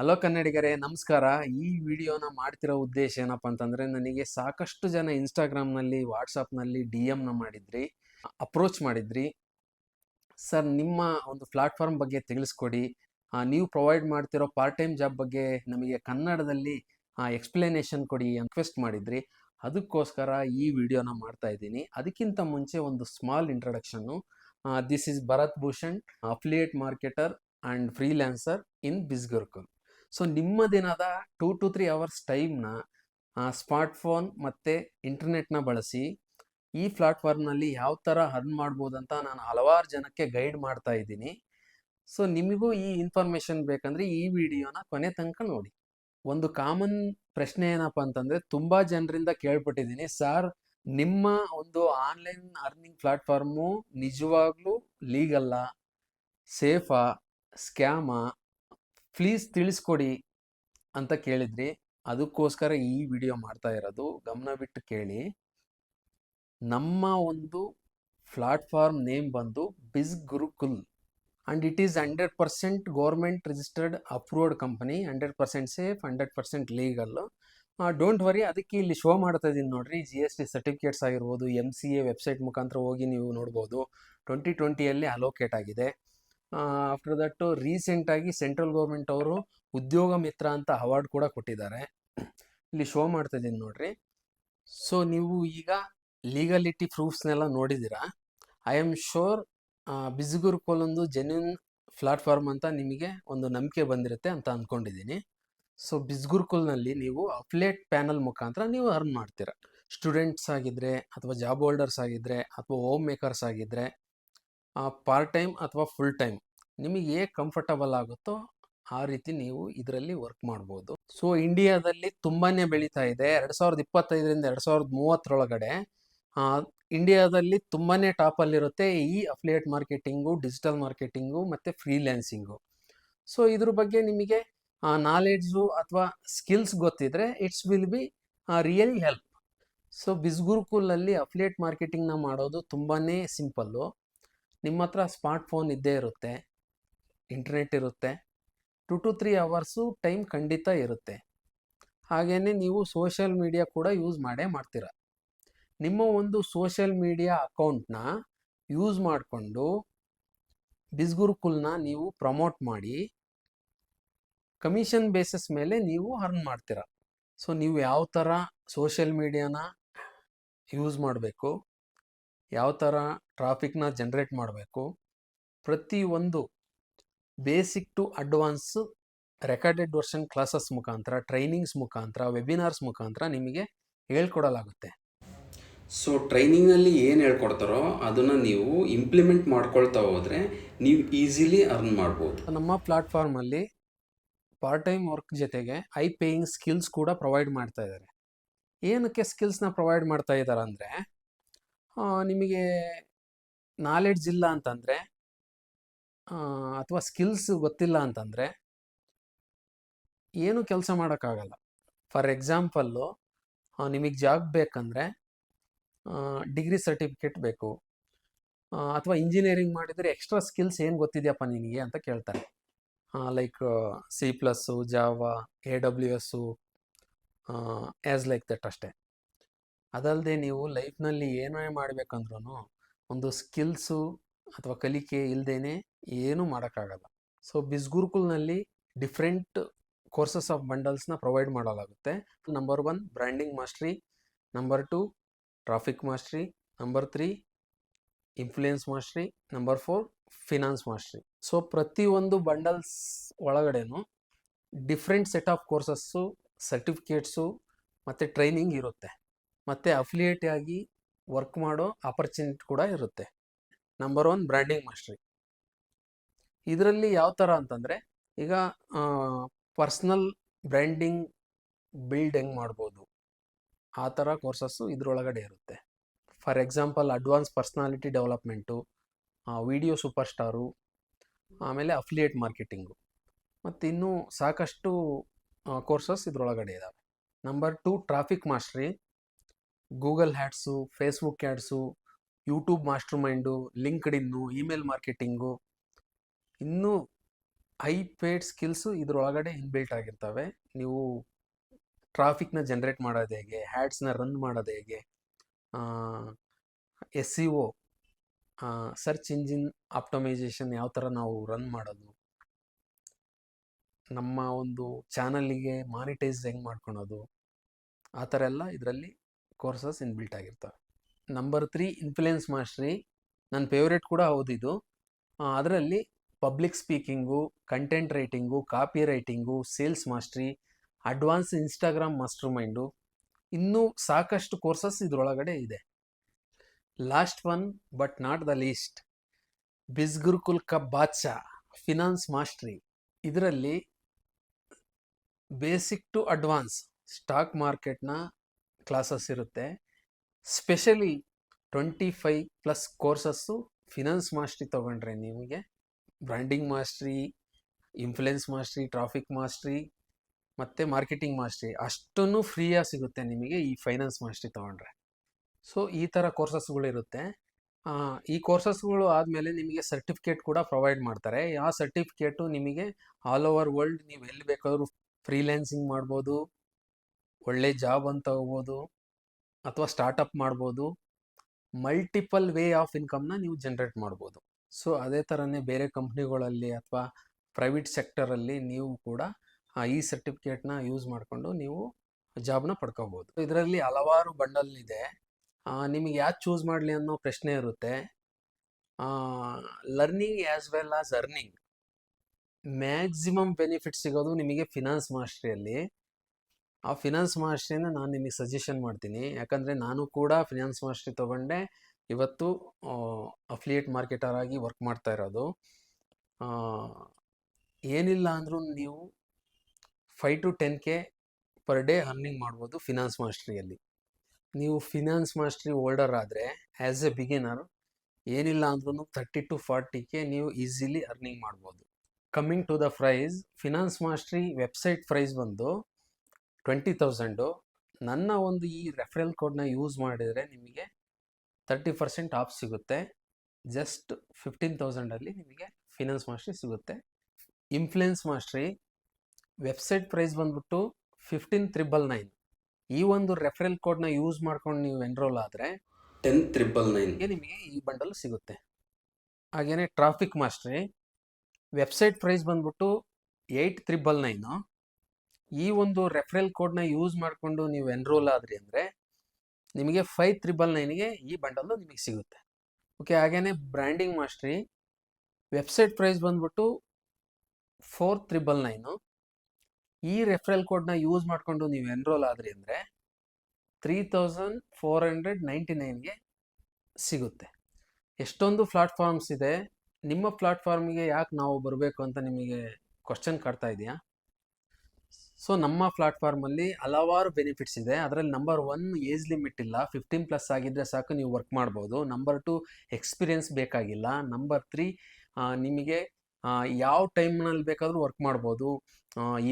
Hello ಕನ್ನಡಿಗರೇ, ನಮಸ್ಕಾರ. ಈ ವಿಡಿಯೋನ ಮಾಡ್ತಿರೋ ಉದ್ದೇಶ ಏನಪ್ಪ ಅಂತಂದರೆ, ನನಗೆ ಸಾಕಷ್ಟು ಜನ ಇನ್ಸ್ಟಾಗ್ರಾಮ್ನಲ್ಲಿ ವಾಟ್ಸಪ್ನಲ್ಲಿ ಡಿ ಎಮ್ನ ಮಾಡಿದ್ರಿ ಅಪ್ರೋಚ್ ಮಾಡಿದ್ರಿ. ಸರ್, ನಿಮ್ಮ ಒಂದು ಪ್ಲಾಟ್ಫಾರ್ಮ್ ಬಗ್ಗೆ ತಿಳಿಸ್ಕೊಡಿ. ನೀವು ಪ್ರೊವೈಡ್ ಮಾಡ್ತಿರೋ ಪಾರ್ಟ್ ಟೈಮ್ ಜಾಬ್ ಬಗ್ಗೆ ನಮಗೆ ಕನ್ನಡದಲ್ಲಿ ಎಕ್ಸ್ಪ್ಲನೇಷನ್ ಕೊಡಿ ರಿಕ್ವೆಸ್ಟ್ ಮಾಡಿದ್ರಿ. ಅದಕ್ಕೋಸ್ಕರ ಈ ವಿಡಿಯೋನ ಮಾಡ್ತಾ ಇದ್ದೀನಿ. ಅದಕ್ಕಿಂತ ಮುಂಚೆ ಒಂದು small introduction this is Bharat Bhushan affiliate marketer and freelancer in Bizgurukul so ನಿಮ್ಮ ದಿನದ ಟೂ ಟು ತ್ರೀ ಅವರ್ಸ್ ಟೈಮ್ನ ಸ್ಮಾರ್ಟ್ಫೋನ್ ಮತ್ತು ಇಂಟರ್ನೆಟ್ನ ಬಳಸಿ, ಈ ಪ್ಲಾಟ್ಫಾರ್ಮ್ನಲ್ಲಿ ಯಾವ ಥರ ಅರ್ನ್ ಮಾಡ್ಬೋದಂತ ನಾನು ಹಲವಾರು ಜನಕ್ಕೆ ಗೈಡ್ ಮಾಡ್ತಾ ಇದ್ದೀನಿ. ಸೊ ನಿಮಗೂ ಈ ಇನ್ಫಾರ್ಮೇಷನ್ ಬೇಕಂದರೆ ಈ ವಿಡಿಯೋನ ಕೊನೆ ತನಕ ನೋಡಿ. ಒಂದು ಕಾಮನ್ ಪ್ರಶ್ನೆ ಏನಪ್ಪ ಅಂತಂದರೆ, ತುಂಬ ಜನರಿಂದ ಕೇಳ್ಪಟ್ಟಿದ್ದೀನಿ. ಸರ್ ನಿಮ್ಮ ಒಂದು ಆನ್ಲೈನ್ ಅರ್ನಿಂಗ್ ಪ್ಲಾಟ್ಫಾರ್ಮು ನಿಜವಾಗ್ಲೂ ಲೀಗಲ್ಲ ಸೇಫಾ ಸ್ಕ್ಯಾಮಾ ಪ್ಲೀಸ್ ತಿಳಿಸ್ಕೊಡಿ ಅಂತ ಕೇಳಿದ್ರಿ. ಅದಕ್ಕೋಸ್ಕರ ಈ ವಿಡಿಯೋ ಮಾಡ್ತಾ ಇರೋದು. ಗಮನ ಬಿಟ್ಟು ಕೇಳಿ. ನಮ್ಮ ಒಂದು ಪ್ಲಾಟ್ಫಾರ್ಮ್ ನೇಮ್ ಬಂದು Biz Gurukul and it is hundred percent government registered approved company hundred percent safe hundred percent legal don't worry ಅದಕ್ಕೆ ಇಲ್ಲಿ ಶೋ ಮಾಡ್ತಾ ಇದ್ದೀನಿ ನೋಡಿರಿ. ಜಿ ಎಸ್ ಟಿ ಸರ್ಟಿಫಿಕೇಟ್ಸ್ ಆಗಿರ್ಬೋದು ಎಂ ಸಿ ಎ ವೆಬ್ಸೈಟ್ ಮುಖಾಂತರ ಹೋಗಿ ನೀವು ನೋಡ್ಬೋದು. ಟ್ವೆಂಟಿ ಟ್ವೆಂಟಿಯಲ್ಲಿ ಅಲೋಕೇಟ್ ಆಗಿದೆ. ಆಫ್ಟರ್ ದಟ್ಟು ರೀಸೆಂಟಾಗಿ ಸೆಂಟ್ರಲ್ ಗೌರ್ಮೆಂಟ್ ಅವರು ಉದ್ಯೋಗ ಮಿತ್ರ ಅಂತ ಅವಾರ್ಡ್ ಕೂಡ ಕೊಟ್ಟಿದ್ದಾರೆ. ಇಲ್ಲಿ ಶೋ ಮಾಡ್ತಾ ಇದ್ದೀನಿ ನೋಡ್ರಿ. ಸೊ ನೀವು ಈಗ ಲೀಗಲಿಟಿ ಪ್ರೂಫ್ಸ್ನೆಲ್ಲ ನೋಡಿದ್ದೀರಾ? ಐ ಆಮ್ ಶೋರ್ ಬಿಸ್ಗುರುಕೋಲ್ ಒಂದು ಜೆನ್ಯೂನ್ ಪ್ಲಾಟ್ಫಾರ್ಮ್ ಅಂತ ನಿಮಗೆ ಒಂದು ನಂಬಿಕೆ ಬಂದಿರುತ್ತೆ ಅಂತ ಅಂದ್ಕೊಂಡಿದ್ದೀನಿ ಸೊ ಬಿಸ್ಗುರುಕುಲ್ನಲ್ಲಿ ನೀವು ಅಪ್ಲೇಟ್ ಪ್ಯಾನಲ್ ಮುಖಾಂತರ ನೀವು ಅರ್ನ್ ಮಾಡ್ತೀರಾ. ಸ್ಟೂಡೆಂಟ್ಸ್ ಆಗಿದ್ದರೆ ಅಥವಾ ಜಾಬ್ ಹೋಲ್ಡರ್ಸ್ ಆಗಿದ್ದರೆ ಅಥವಾ ಹೋಮ್ ಮೇಕರ್ಸ್ ಆಗಿದ್ದರೆ ಪಾರ್ಟ್ ಟೈಮ್ ಅಥವಾ ಫುಲ್ ಟೈಮ್ ನಿಮಗೆ ಹೇಗೆ ಕಂಫರ್ಟಬಲ್ ಆಗುತ್ತೋ ಆ ರೀತಿ ನೀವು ಇದರಲ್ಲಿ ವರ್ಕ್ ಮಾಡ್ಬೋದು. ಸೊ ಇಂಡಿಯಾದಲ್ಲಿ ತುಂಬಾ ಬೆಳೀತಾ ಇದೆ. ಎರಡು ಸಾವಿರದ ಇಪ್ಪತ್ತೈದರಿಂದ ಎರಡು ಸಾವಿರದ ಮೂವತ್ತರೊಳಗಡೆ ಇಂಡಿಯಾದಲ್ಲಿ ತುಂಬಾ ಟಾಪಲ್ಲಿರುತ್ತೆ ಈ ಅಫ್ಲಿಯೇಟ್ ಮಾರ್ಕೆಟಿಂಗು ಡಿಜಿಟಲ್ ಮಾರ್ಕೆಟಿಂಗು ಮತ್ತು ಫ್ರೀಲ್ಯಾನ್ಸಿಂಗು ಸೊ ಇದ್ರ ಬಗ್ಗೆ ನಿಮಗೆ ನಾಲೆಡ್ಜು ಅಥವಾ ಸ್ಕಿಲ್ಸ್ ಗೊತ್ತಿದ್ರೆ it's will be real help so ಬಿಸ್ಗುರುಕುಲಲ್ಲಿ affiliate ಮಾರ್ಕೆಟಿಂಗ್ನ ಮಾಡೋದು ತುಂಬಾ ಸಿಂಪಲ್ಲು ನಿಮ್ಮ ಹತ್ರ ಸ್ಮಾರ್ಟ್ ಫೋನ್ ಇದ್ದೇ ಇರುತ್ತೆ, ಇಂಟರ್ನೆಟ್ ಇರುತ್ತೆ, two to three hours time ಖಂಡಿತ ಇರುತ್ತೆ. ಹಾಗೆಯೇ ನೀವು ಸೋಷಿಯಲ್ ಮೀಡಿಯಾ ಕೂಡ ಯೂಸ್ ಮಾಡೇ ಮಾಡ್ತೀರ. ನಿಮ್ಮ ಒಂದು ಸೋಷಿಯಲ್ ಮೀಡಿಯಾ ಅಕೌಂಟ್ನ ಯೂಸ್ ಮಾಡಿಕೊಂಡು ಬಿಸ್ಗುರುಕುಲ್ನ ನೀವು ಪ್ರಮೋಟ್ ಮಾಡಿ, ಕಮಿಷನ್ ಬೇಸಿಸ್ ಮೇಲೆ ನೀವು ಅರ್ನ್ ಮಾಡ್ತೀರ. ಸೊ, ನೀವು ಯಾವ ಥರ ಸೋಷಿಯಲ್ ಮೀಡಿಯಾನ ಯೂಸ್ ಮಾಡಬೇಕು? ಯಾವ ಥರ ಟ್ರಾಫಿಕ್ನ ಜನ್ರೇಟ್ ಮಾಡಬೇಕು? ಪ್ರತಿಯೊಂದು basic to advance recorded version classes ಮುಖಾಂತರ ಟ್ರೈನಿಂಗ್ಸ್ ಮುಖಾಂತರ ವೆಬಿನಾರ್ಸ್ ಮುಖಾಂತರ ನಿಮಗೆ ಹೇಳ್ಕೊಡಲಾಗುತ್ತೆ. ಸೊ ಟ್ರೈನಿಂಗಲ್ಲಿ ಏನು ಹೇಳ್ಕೊಡ್ತಾರೋ ಅದನ್ನು ನೀವು ಇಂಪ್ಲಿಮೆಂಟ್ ಮಾಡ್ಕೊಳ್ತಾ ಹೋದರೆ ನೀವು ಈಸಿಲಿ ಅರ್ನ್ ಮಾಡ್ಬೋದು. ನಮ್ಮ ಪ್ಲಾಟ್ಫಾರ್ಮಲ್ಲಿ ಪಾರ್ಟ್ ಟೈಮ್ ವರ್ಕ್ ಜೊತೆಗೆ ಐ ಪೇಯಿಂಗ್ ಸ್ಕಿಲ್ಸ್ ಕೂಡ ಪ್ರೊವೈಡ್ ಮಾಡ್ತಾ ಇದ್ದಾರೆ. ಏನಕ್ಕೆ ಸ್ಕಿಲ್ಸ್ನ ಪ್ರೊವೈಡ್ ಮಾಡ್ತಾ ಇದ್ದಾರೆ ಅಂದರೆ ನಿಮಗೆ ನಾಲೆಡ್ಜ್ ಇಲ್ಲ ಅಂತಂದರೆ ಅಥವಾ ಸ್ಕಿಲ್ಸ್ ಗೊತ್ತಿಲ್ಲ ಅಂತಂದರೆ, ಏನು ಕೆಲಸ ಮಾಡೋಕ್ಕಾಗಲ್ಲ. ಫಾರ್ ಎಕ್ಸಾಂಪಲ್ಲು ನಿಮಗೆ ಜಾಬ್ ಬೇಕಂದರೆ ಡಿಗ್ರಿ ಸರ್ಟಿಫಿಕೇಟ್ ಬೇಕು. ಅಥವಾ ಇಂಜಿನಿಯರಿಂಗ್ ಮಾಡಿದರೆ ಎಕ್ಸ್ಟ್ರಾ ಸ್ಕಿಲ್ಸ್ ಏನು ಗೊತ್ತಿದೆಯಪ್ಪ ನಿನಗೆ ಅಂತ ಕೇಳ್ತಾರೆ. Like C plus Java A W S as like that ಅಷ್ಟೇ. ಅದಲ್ಲದೆ ನೀವು ಲೈಫ್ನಲ್ಲಿ ಏನೇ ಮಾಡಬೇಕಂದ್ರೂ ಒಂದು ಸ್ಕಿಲ್ಸು ಅಥವಾ ಕಲಿಕೆ ಇಲ್ಲದೇ ಏನೂ ಮಾಡೋಕ್ಕಾಗಲ್ಲ. ಸೊ, ಬಿಸ್ಗುರುಕುಲ್ನಲ್ಲಿ ಡಿಫ್ರೆಂಟ್ ಕೋರ್ಸಸ್ ಆಫ್ ಬಂಡಲ್ಸ್ನ ಪ್ರೊವೈಡ್ ಮಾಡಲಾಗುತ್ತೆ. Number one, branding mastery. Number two, traffic mastery. Number three, influence mastery. Number four, finance mastery. So, ಪ್ರತಿಯೊಂದು bundles ಒಳಗಡೆನೂ different set of courses, certificates ಮತ್ತು ಟ್ರೈನಿಂಗ್ ಇರುತ್ತೆ. ಮತ್ತು ಅಫಿಲಿಯೇಟ್ ಆಗಿ ವರ್ಕ್ ಮಾಡೋ opportunity ಕೂಡ ಇರುತ್ತೆ. ನಂಬರ್ ಒನ್ ಬ್ರ್ಯಾಂಡಿಂಗ್ ಮಾಸ್ಟ್ರಿ ಇದರಲ್ಲಿ ಯಾವ ಥರ ಅಂತಂದರೆ, ಈಗ ಪರ್ಸ್ನಲ್ ಬ್ರ್ಯಾಂಡಿಂಗ್ ಬಿಲ್ಡ್ ಹೆಂಗೆ ಮಾಡ್ಬೋದು? ಆ ಥರ ಕೋರ್ಸಸ್ಸು ಇದರೊಳಗಡೆ ಇರುತ್ತೆ. For example advance personality development video super star ಆಮೇಲೆ ಅಫಿಲಿಯೇಟ್ ಮಾರ್ಕೆಟಿಂಗು ಮತ್ತು ಇನ್ನೂ ಸಾಕಷ್ಟು ಕೋರ್ಸಸ್ ಇದರೊಳಗಡೆ ಇದ್ದಾವೆ number two traffic mastery Google ads Facebook ads YouTube master mind LinkedIn email marketing. ಇನ್ನೂ ಹೈ ಪೇಡ್ ಸ್ಕಿಲ್ಸು ಇದರೊಳಗಡೆ ಇನ್ಬಿಲ್ಟ್ ಆಗಿರ್ತವೆ. ನೀವು ಟ್ರಾಫಿಕ್ನ ಜನ್ರೇಟ್ ಮಾಡೋದು ಹೇಗೆ ಹ್ಯಾಡ್ಸ್ನ ರನ್ ಮಾಡೋದು ಹೇಗೆ S E O search engine optimization ಯಾವ ಥರ ನಾವು ರನ್ ಮಾಡೋದು. ನಮ್ಮ ಒಂದು ಚಾನಲ್ಲಿಗೆ ಮಾನಿಟೈಸ್ ಹೆಂಗೆ ಮಾಡ್ಕೊಳೋದು, ಆ ಥರ ಎಲ್ಲ ಇದರಲ್ಲಿ ಕೋರ್ಸಸ್ ಇನ್ಬಿಲ್ಟ್ ಆಗಿರ್ತವೆ. ನಂಬರ್ ತ್ರೀ ಇನ್ಫ್ಲುಯೆನ್ಸ್ ಮಾಸ್ಟ್ರಿ ನನ್ನ ಫೇವ್ರೇಟ್ ಕೂಡ ಹೌದು ಇದು. ಅದರಲ್ಲಿ public speaking content writing copy writing sales mastery advance Instagram master mind ಇನ್ನೂ ಸಾಕಷ್ಟು ಕೋರ್ಸಸ್ ಇದರೊಳಗಡೆ ಇದೆ. Last one but not the least Bizgurukul cup ಬಾದ್ಶಾ ಫಿನಾನ್ಸ್ ಮಾಸ್ಟ್ರಿ ಇದರಲ್ಲಿ ಬೇಸಿಕ್ ಟು ಅಡ್ವಾನ್ಸ್ ಸ್ಟಾಕ್ ಮಾರ್ಕೆಟ್ನ ಕ್ಲಾಸಸ್ ಇರುತ್ತೆ. Specially twenty five plus courses finance mastery ತೊಗೊಂಡ್ರೆ ನಿಮಗೆ. Branding mastery influence mastery traffic mastery ಮತ್ತು ಮಾರ್ಕೆಟಿಂಗ್ ಮಾಸ್ಟ್ರಿ ಅಷ್ಟನ್ನು ಫ್ರೀಯಾಗಿ ಸಿಗುತ್ತೆ ನಿಮಗೆ ಈ ಫೈನಾನ್ಸ್ ಮಾಸ್ಟ್ರಿ ತೊಗೊಂಡ್ರೆ. ಸೊ ಈ ಥರ ಕೋರ್ಸಸ್ಗಳಿರುತ್ತೆ ಈ ಕೋರ್ಸಸ್ಗಳು ಆದಮೇಲೆ ನಿಮಗೆ ಸರ್ಟಿಫಿಕೇಟ್ ಕೂಡ ಪ್ರೊವೈಡ್ ಮಾಡ್ತಾರೆ. ಆ ಸರ್ಟಿಫಿಕೇಟು ನಿಮಗೆ ಆಲ್ ಓವರ್ ವರ್ಲ್ಡ್ ನೀವು ಎಲ್ಲಿ ಬೇಕಾದರೂ ಫ್ರೀಲ್ಯಾನ್ಸಿಂಗ್ ಮಾಡ್ಬೋದು. ಒಳ್ಳೆ ಜಾಬ್ ಅಂತ ಹೋಗ್ಬೋದು ಅಥವಾ ಸ್ಟಾರ್ಟಪ್ ಮಾಡ್ಬೋದು, ಮಲ್ಟಿಪಲ್ ವೇ ಆಫ್ ಇನ್ಕಮ್ನ ನೀವು ಜನ್ರೇಟ್ ಮಾಡ್ಬೋದು. ಸೊ, ಅದೇ ಥರನೇ ಬೇರೆ ಕಂಪ್ನಿಗಳಲ್ಲಿ ಅಥವಾ ಪ್ರೈವೇಟ್ ಸೆಕ್ಟರಲ್ಲಿ ನೀವು ಕೂಡ ಈ ಸರ್ಟಿಫಿಕೇಟ್ನ ಯೂಸ್ ಮಾಡಿಕೊಂಡು ನೀವು ಜಾಬ್ನ ಪಡ್ಕೋಬೋದು. ಇದರಲ್ಲಿ ಹಲವಾರು ಬಂಡಲ್ ಇದೆ ನಿಮಗೆ ಯಾವ್ದು ಚೂಸ್ ಮಾಡಲಿ ಅನ್ನೋ ಪ್ರಶ್ನೆ ಇರುತ್ತೆ. Learning as well as earning maximum benefit ಸಿಗೋದು ನಿಮಗೆ ಫಿನಾನ್ಸ್ ಮಾಸ್ಟ್ರಿಯಲ್ಲಿ ಆ ಫಿನಾನ್ಸ್ ಮಾಸ್ಟ್ರಿನ ನಾನು ನಿಮಗೆ ಸಜೆಷನ್ ಮಾಡ್ತೀನಿ. ಯಾಕಂದರೆ ನಾನು ಕೂಡ ಫಿನಾನ್ಸ್ ಮಾಸ್ಟ್ರಿ ತೊಗೊಂಡೆ. ಇವತ್ತು ಅಫಿಲಿಯೇಟ್ ಮಾರ್ಕೆಟರ್ ಆಗಿ ವರ್ಕ್ ಮಾಡ್ತಾ ಇರೋದು. ಏನಿಲ್ಲ ಅಂದರೂ ನೀವು five to ten K per day earning ಮಾಡ್ಬೋದು ಫಿನಾನ್ಸ್ ಮಾಸ್ಟ್ರಿಯಲ್ಲಿ. ನೀವು ಫಿನಾನ್ಸ್ ಮಾಸ್ಟ್ರಿ ಓಲ್ಡರ್ ಆದರೆ ಆ್ಯಸ್ ಎ ಬಿಗಿನರ್ ಏನಿಲ್ಲ ಅಂದ್ರೂ ತರ್ಟಿ ಟು ಫಾರ್ಟಿಗೆ ನೀವು ಈಸಿಲಿ ಅರ್ನಿಂಗ್ ಮಾಡ್ಬೋದು. Coming to the price finance mastery website price ಬಂದು ಟ್ವೆಂಟಿ ತೌಸಂಡು. ನನ್ನ ಒಂದು ಈ ರೆಫರಲ್ ಕೋಡ್ನ ಯೂಸ್ ಮಾಡಿದರೆ ನಿಮಗೆ ತರ್ಟಿ ಪರ್ಸೆಂಟ್ ಆಫ್ ಸಿಗುತ್ತೆ. ಜಸ್ಟ್ ಫಿಫ್ಟೀನ್ ತೌಸಂಡಲ್ಲಿ ನಿಮಗೆ ಫಿನಾನ್ಸ್ ಮಾಸ್ಟ್ರಿ ಸಿಗುತ್ತೆ. ಇನ್ಫ್ಲುಯೆನ್ಸ್ ಮಾಸ್ಟ್ರಿ ವೆಬ್ಸೈಟ್ ಪ್ರೈಸ್ ಬಂದ್ಬಿಟ್ಟು ಫಿಫ್ಟೀನ್ ತ್ರಿಬಲ್ ನೈನ್. ಈ ಒಂದು ರೆಫರಲ್ ಕೋಡ್ನ ಯೂಸ್ ಮಾಡ್ಕೊಂಡು ನೀವು ಎನ್ರೋಲ್ ಆದರೆ ಟೆನ್ ತ್ರಿಬಲ್ ನೈನ್ಗೆ ನಿಮಗೆ ಈ ಬಂಡಲ್ ಸಿಗುತ್ತೆ. ಹಾಗೆಯೇ ಟ್ರಾಫಿಕ್ ಮಾಸ್ಟ್ರಿ ವೆಬ್ಸೈಟ್ ಪ್ರೈಸ್ ಬಂದ್ಬಿಟ್ಟು ಏಯ್ಟ್ ತ್ರಿಬಲ್ ನೈನು. ಈ ಒಂದು ರೆಫರಲ್ ಕೋಡ್ನ ಯೂಸ್ ಮಾಡಿಕೊಂಡು ನೀವು ಎನ್ರೋಲ್ ಆದ್ರಿ ಅಂದರೆ, ನಿಮಗೆ ಫೈವ್ ತ್ರಿಬಲ್ ನೈನ್ಗೆ ಈ ಬಂಡಲ್ಲು ನಿಮಗೆ ಸಿಗುತ್ತೆ. ಓಕೆ ಹಾಗೆಯೇ ಬ್ರ್ಯಾಂಡಿಂಗ್ ಮಾಸ್ಟ್ರಿ ವೆಬ್ಸೈಟ್ ಪ್ರೈಸ್ ಬಂದ್ಬಿಟ್ಟು ಫೋರ್ ತ್ರಿಬಲ್ ನೈನು ಈ ರೆಫರಲ್ ಕೋಡ್ನ ಯೂಸ್ ಮಾಡಿಕೊಂಡು ನೀವು ಎನ್ರೋಲ್ ಆದ್ರಿ ಅಂದರೆ three thousand four hundred ninety ನೈನ್ಗೆ ಸಿಗುತ್ತೆ. ಎಷ್ಟೊಂದು ಪ್ಲಾಟ್ಫಾರ್ಮ್ಸ್ ಇದೆ. ನಿಮ್ಮ ಪ್ಲಾಟ್ಫಾರ್ಮ್ಗೆ ಯಾಕೆ ನಾವು ಬರಬೇಕು ಅಂತ ನಿಮಗೆ ಕ್ವಶನ್ ಕಾಡ್ತಾ ಇದೆಯಾ? ಸೊ ನಮ್ಮ ಪ್ಲಾಟ್ಫಾರ್ಮಲ್ಲಿ ಹಲವಾರು ಬೆನಿಫಿಟ್ಸ್ ಇದೆ. ಅದರಲ್ಲಿ ನಂಬರ್ ಒನ್ ಏಜ್ ಲಿಮಿಟ್ ಇಲ್ಲ. ಫಿಫ್ಟೀನ್ ಪ್ಲಸ್ ಆಗಿದ್ದರೆ ಸಾಕು ನೀವು ವರ್ಕ್ ಮಾಡ್ಬೋದು. ನಂಬರ್ ಟು ಎಕ್ಸ್ಪೀರಿಯನ್ಸ್ ಬೇಕಾಗಿಲ್ಲ. ನಂಬರ್ ತ್ರೀ ನಿಮಗೆ ಯಾವ ಟೈಮ್ನಲ್ಲಿ ಬೇಕಾದರೂ ವರ್ಕ್ ಮಾಡ್ಬೋದು.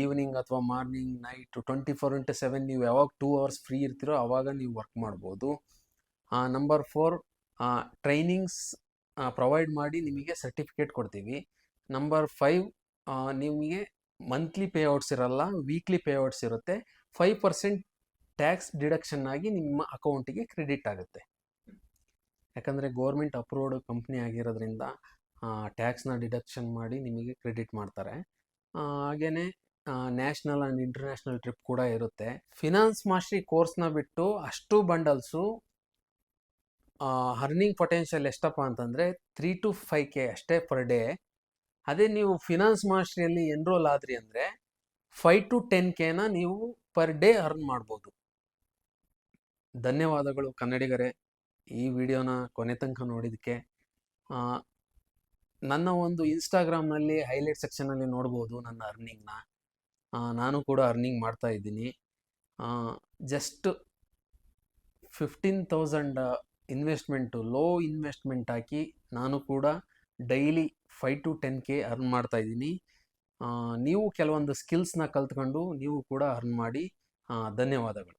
ಈವ್ನಿಂಗ್ ಅಥವಾ morning night twenty four into seven ನೀವು ಯಾವಾಗ ಟೂ ಅವರ್ಸ್ ಫ್ರೀ ಇರ್ತೀರೋ ಆವಾಗ ನೀವು ವರ್ಕ್ ಮಾಡ್ಬೋದು. ನಂಬರ್ ಫೋರ್ ಟ್ರೈನಿಂಗ್ಸ್ ಪ್ರೊವೈಡ್ ಮಾಡಿ ನಿಮಗೆ ಸರ್ಟಿಫಿಕೇಟ್ ಕೊಡ್ತೀವಿ. ನಂಬರ್ ಫೈವ್ ನಿಮಗೆ ಮಂತ್ಲಿ ಪೇಔಟ್ಸ್ ಇರಲ್ಲ ವೀಕ್ಲಿ ಪೇಔಟ್ಸ್ ಇರುತ್ತೆ. ಫೈವ್ ಪರ್ಸೆಂಟ್ ಟ್ಯಾಕ್ಸ್ ಡಿಡಕ್ಷನ್ ಆಗಿ ನಿಮ್ಮ ಅಕೌಂಟಿಗೆ ಕ್ರೆಡಿಟ್ ಆಗುತ್ತೆ. ಯಾಕಂದರೆ ಗೋರ್ಮೆಂಟ್ ಅಪ್ರೂವ್ಡ್ ಕಂಪ್ನಿ ಆಗಿರೋದ್ರಿಂದ ಟ್ಯಾಕ್ಸ್ನ ಡಿಡಕ್ಷನ್ ಮಾಡಿ ನಿಮಗೆ ಕ್ರೆಡಿಟ್ ಮಾಡ್ತಾರೆ. ಹಾಗೆಯೇ ನ್ಯಾಷನಲ್ ಆ್ಯಂಡ್ ಇಂಟರ್ನ್ಯಾಷನಲ್ ಟ್ರಿಪ್ ಕೂಡ ಇರುತ್ತೆ. ಫಿನಾನ್ಸ್ ಮಾಸ್ಟ್ರಿ ಕೋರ್ಸ್ನ ಬಿಟ್ಟು ಅಷ್ಟು ಬಂಡಲ್ಸು ಅರ್ನಿಂಗ್ ಪೊಟೆನ್ಷಿಯಲ್ ಎಷ್ಟಪ್ಪ ಅಂತಂದರೆ ತ್ರೀ ಟು ಫೈವ್ ಕೆ ಅಷ್ಟೇ ಪರ್ ಡೇ ಅದೇ ನೀವು ಫಿನಾನ್ಸ್ ಮಾಸ್ಟ್ರಿಯಲ್ಲಿ ಎನ್ರೋಲ್ ಆದ್ರಿ ಅಂದರೆ ಫೈವ್ ಟು ಟೆನ್ ಕೆನ ನೀವು ಪರ್ ಡೇ ಅರ್ನ್ ಮಾಡ್ಬೋದು. ಧನ್ಯವಾದಗಳು ಕನ್ನಡಿಗರೇ ಈ ವಿಡಿಯೋನ ಕೊನೆ ತನಕ ನೋಡಿದ್ದಕ್ಕೆ. ನನ್ನ ಒಂದು ಇನ್ಸ್ಟಾಗ್ರಾಮ್ನಲ್ಲಿ ಹೈಲೈಟ್ ಸೆಕ್ಷನಲ್ಲಿ ನೋಡ್ಬೋದು ನನ್ನ ಅರ್ನಿಂಗ್ನ ನಾನು ಕೂಡ ಅರ್ನಿಂಗ್ ಮಾಡ್ತಾ ಇದ್ದೀನಿ. Just fifteen thousand investment low investment ಹಾಕಿ ನಾನು ಕೂಡ daily five to ten K earn ಮಾಡ್ತಾ ಇದ್ದೀನಿ. ನೀವು ಕೆಲವೊಂದು ಸ್ಕಿಲ್ಸ್ನ ಕಲ್ತ್ಕೊಂಡು ನೀವು ಕೂಡ ಅರ್ನ್ ಮಾಡಿ. ಧನ್ಯವಾದಗಳು.